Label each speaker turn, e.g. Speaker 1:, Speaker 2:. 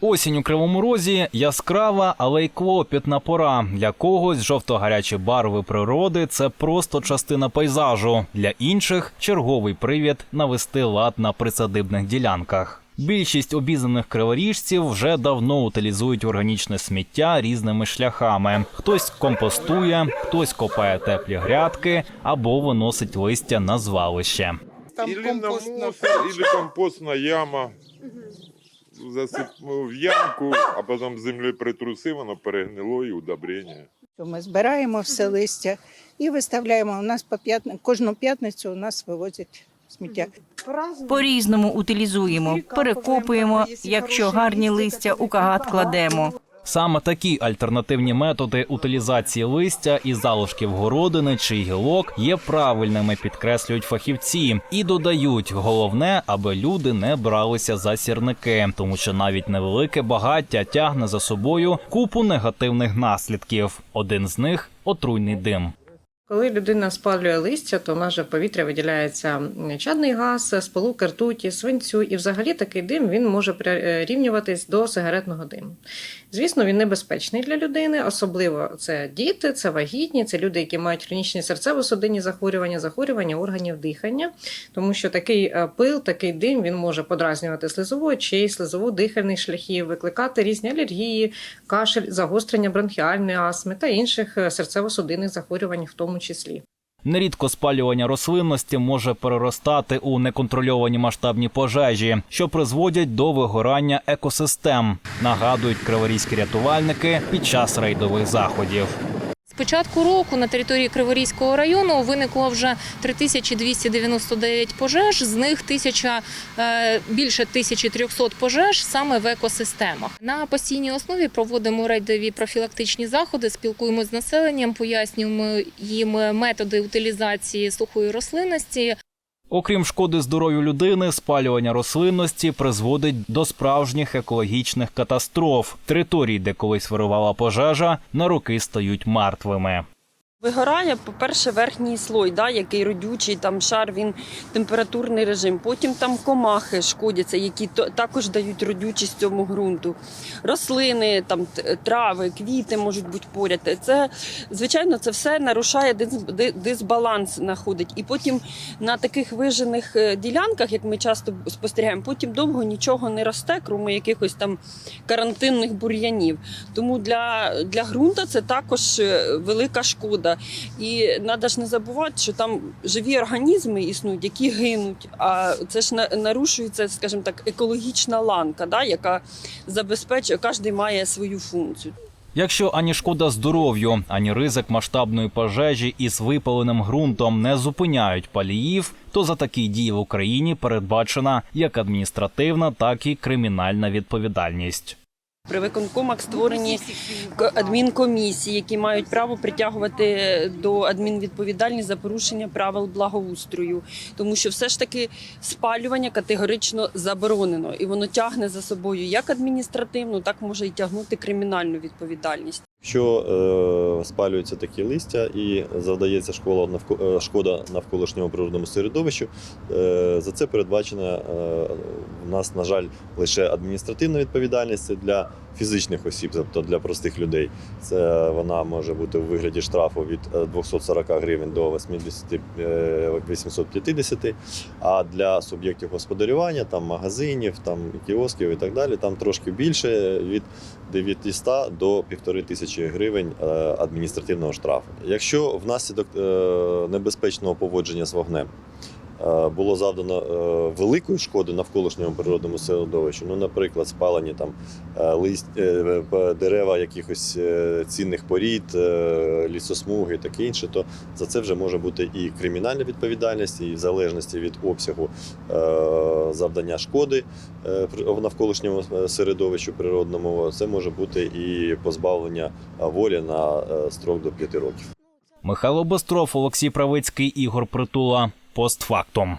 Speaker 1: Осінь у Кривому Розі яскрава, але й клопітна пора. Для когось жовто-гарячі барви природи це просто частина пейзажу. Для інших черговий привід навести лад на присадибних ділянках. Більшість обізнаних криворіжців вже давно утилізують органічне сміття різними шляхами. Хтось компостує, хтось копає теплі грядки або виносить листя на звалище.
Speaker 2: Там
Speaker 3: или
Speaker 2: компост
Speaker 3: на
Speaker 2: на
Speaker 3: мусор, или компостная яма. Засип... в ямку, а потім землі притрусив, воно перегнило і удобрення.
Speaker 2: Ми збираємо все листя і виставляємо. У нас по п'ятни... кожну п'ятницю у нас вивозять сміття.
Speaker 4: По-різному утилізуємо, перекопуємо, якщо гарні листя у кагат кладемо.
Speaker 1: Саме такі альтернативні методи утилізації листя і залишків городини чи гілок є правильними, підкреслюють фахівці, і додають головне, аби люди не бралися за сірники, тому що навіть невелике багаття тягне за собою купу негативних наслідків. Один з них отруйний дим.
Speaker 5: Коли людина спалює листя, то в повітря виділяється чадний газ, сполуки ртуті, свинцю, і взагалі такий дим він може прирівнюватись до сигаретного диму. Звісно, він небезпечний для людини, особливо це діти, це вагітні, це люди, які мають хронічні серцево-судинні захворювання, захворювання органів дихання, тому що такий е, пил, такий дим він може подразнювати слизову очей, слизову дихальних шляхів, викликати різні алергії, кашель, загострення бронхіальної астми та інших е, серцево-судинних захворювань, в тому числі.
Speaker 1: Нерідко спалювання рослинності може переростати у неконтрольовані масштабні пожежі, що призводять до вигорання екосистем, нагадують криворізькі рятувальники під час рейдових заходів.
Speaker 6: Початку року на території Криворізького району виникло вже 3299 пожеж, з них тисяча, е, більше 1300 пожеж саме в екосистемах. На постійній основі проводимо рейдові профілактичні заходи, спілкуємося з населенням, пояснюємо їм методи утилізації сухої рослинності,
Speaker 1: Окрім шкоди здоров'ю людини, спалювання рослинності призводить до справжніх екологічних катастроф. Території, де колись вирувала пожежа, на роки стають мертвими.
Speaker 7: Вигорає, по-перше, верхній слой, да, який родючий, там шар, він температурний режим. Потім там комахи шкодяться, які також дають родючість цьому ґрунту. Рослини, там трави, квіти можуть бути поряд. Це, звичайно, це все нарушає дисбаланс знаходить. І потім на таких вижених е, ділянках, як ми часто спостерігаємо, потім довго нічого не росте, крім якихось там карантинних бур'янів. Тому для, для ґрунта це також е, велика шкода. І треба ж не забувати, що там живі організми існують, які гинуть. А це ж на- нарушується, скажімо так, екологічна ланка, да, яка забезпечує, кожен має свою функцію.
Speaker 1: Якщо ані шкода здоров'ю, ані ризик масштабної пожежі із випаленим ґрунтом не зупиняють паліїв, то за такі дії в Україні передбачена як адміністративна, так і кримінальна відповідальність.
Speaker 7: При виконкомах створені адмінкомісії, які мають право притягувати до адмінвідповідальність за порушення правил благоустрою, тому що все ж таки спалювання категорично заборонено, і воно тягне за собою як адміністративну, так може і тягнути кримінальну відповідальність.
Speaker 8: Що е, спалюються такі листя і завдається школа навко- е, шкода навколишньому природному середовищу, е, за це передбачена е, в нас, на жаль, лише адміністративна відповідальність. Для фізичних осіб, тобто для простих людей. Це вона може бути у вигляді штрафу від е, 240 гривень до 80, е, 850, а для суб'єктів господарювання, там магазинів, там кіосків і так далі, там трошки більше від 900 до 1500 тисячі гривень е, адміністративного штрафу. Якщо внаслідок е, небезпечного поводження з вогнем е, було завдано е, великої шкоди навколишньому природному середовищу, ну, наприклад, спалені там е, лист, е, дерева якихось е, цінних порід, е, лісосмуги і таке інше, то за це вже може бути і кримінальна відповідальність, і в залежності від обсягу е, завдання шкоди е, в навколишньому е, середовищу природному, це може бути і позбавлення е, волі на е, строк до 5 років.
Speaker 1: Михайло Бостров, Олексій Правицький, Ігор Притула. Постфактум.